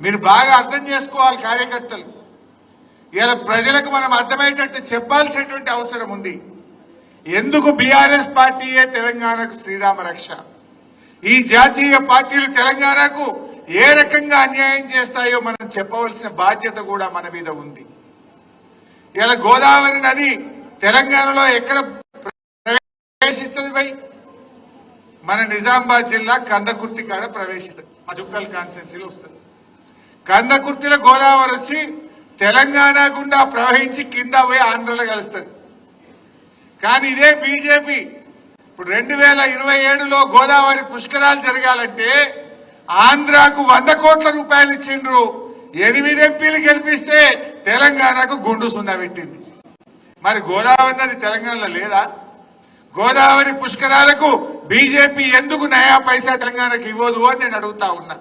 మీరు బాగా అర్థం చేసుకోవాలి కార్యకర్తలు. ఇలా ప్రజలకు మనం అర్థమయ్యేటట్టు చెప్పాల్సినటువంటి అవసరం ఉంది. ఎందుకు బీఆర్ఎస్ పార్టీయే తెలంగాణకు శ్రీరామ రక్ష? ఈ జాతీయ పార్టీలు తెలంగాణకు ఏ రకంగా అన్యాయం చేస్తాయో మనం చెప్పవలసిన బాధ్యత కూడా మన మీద ఉంది. ఇలా గోదావరి నది తెలంగాణలో ఎక్కడ ప్రవేశిస్తుంది భయ్? మన నిజామాబాద్ జిల్లా కందకుర్తి కాడ ప్రవేశిస్తుంది. మజుక్కల్ కాన్స్టెన్సీలో వస్తుంది. కందకుర్తిలో గోదావరి వచ్చి తెలంగాణ గుండా ప్రవహించి కింద పోయి ఆంధ్రలో కలుస్తుంది. కానీ ఇదే బీజేపీ. ఇప్పుడు రెండు వేల ఇరవై ఏడులో గోదావరి పుష్కరాలు జరగాలంటే ఆంధ్రాకు వంద కోట్ల రూపాయలు ఇచ్చిండ్రు. ఎనిమిది ఎంపీలు గెలిపిస్తే తెలంగాణకు గుండు సున్నా పెట్టింది. మరి గోదావరి నది తెలంగాణలో లేదా? గోదావరి పుష్కరాలకు బీజేపీ ఎందుకు నయా పైసా తెలంగాణకు ఇవ్వదు అని నేను అడుగుతా ఉన్నా.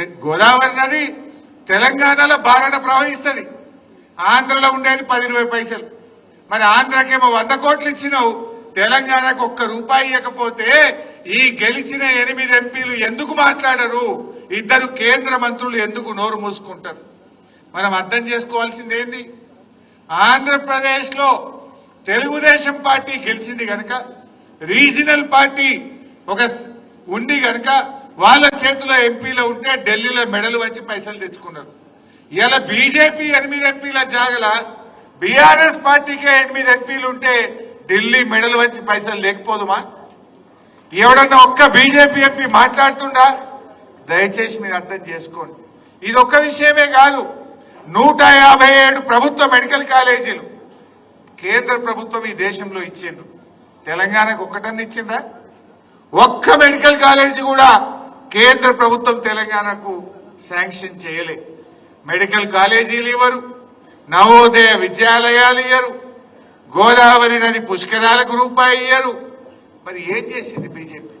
గోదావరి నది తెలంగాణలో బాగా ప్రవహిస్తుంది. ఆంధ్రలో ఉండేది పది ఇరవై పైసలు. మరి ఆంధ్రకేమో వంద కోట్లు ఇచ్చినావు. తెలంగాణకు ఒక్క రూపాయి ఇవ్వకపోతే ఈ గెలిచిన ఎనిమిది ఎంపీలు ఎందుకు మాట్లాడరు? ఇద్దరు కేంద్ర మంత్రులు ఎందుకు నోరు మూసుకుంటారు? మనం అర్థం చేసుకోవాల్సింది ఏంది? ఆంధ్రప్రదేశ్లో తెలుగుదేశం పార్టీ గెలిచింది గనక రీజనల్ పార్టీ ఒక ఉండి గనక వాళ్ళ చేతిలో ఎంపీలో ఉంటే ఢిల్లీలో మెడలు వచ్చి పైసలు తెచ్చుకున్నారు. ఇలా బీజేపీ ఎనిమిది ఎంపీల జాగల బీఆర్ఎస్ పార్టీకే ఎనిమిది ఎంపీలు ఉంటే ఢిల్లీ మెడలు వచ్చి పైసలు లేకపోదుమా? ఎవడన్నా ఒక్క బీజేపీ ఎంపీ మాట్లాడుతుండా? దయచేసి మీరు అర్థం చేసుకోండి. ఇది ఒక్క విషయమే కాదు నూట యాభై ఏడు ప్రభుత్వ మెడికల్ కాలేజీలు కేంద్ర ప్రభుత్వం ఈ దేశంలో ఇచ్చిండ్రు. తెలంగాణకు ఒక్కటన్నా ఇచ్చిండ్రా ఒక్క మెడికల్ కాలేజీ కూడా కేంద్ర ప్రభుత్వం తెలంగాణకు శాంక్షన్ చేయలే. మెడికల్ కాలేజీలు ఇవ్వరు నవోదయ విద్యాలయాలు ఇయ్యరు గోదావరి నది పుష్కరాలకు రూపాయి ఇయ్యరు. మరి ఏం చేసింది బీజేపీ?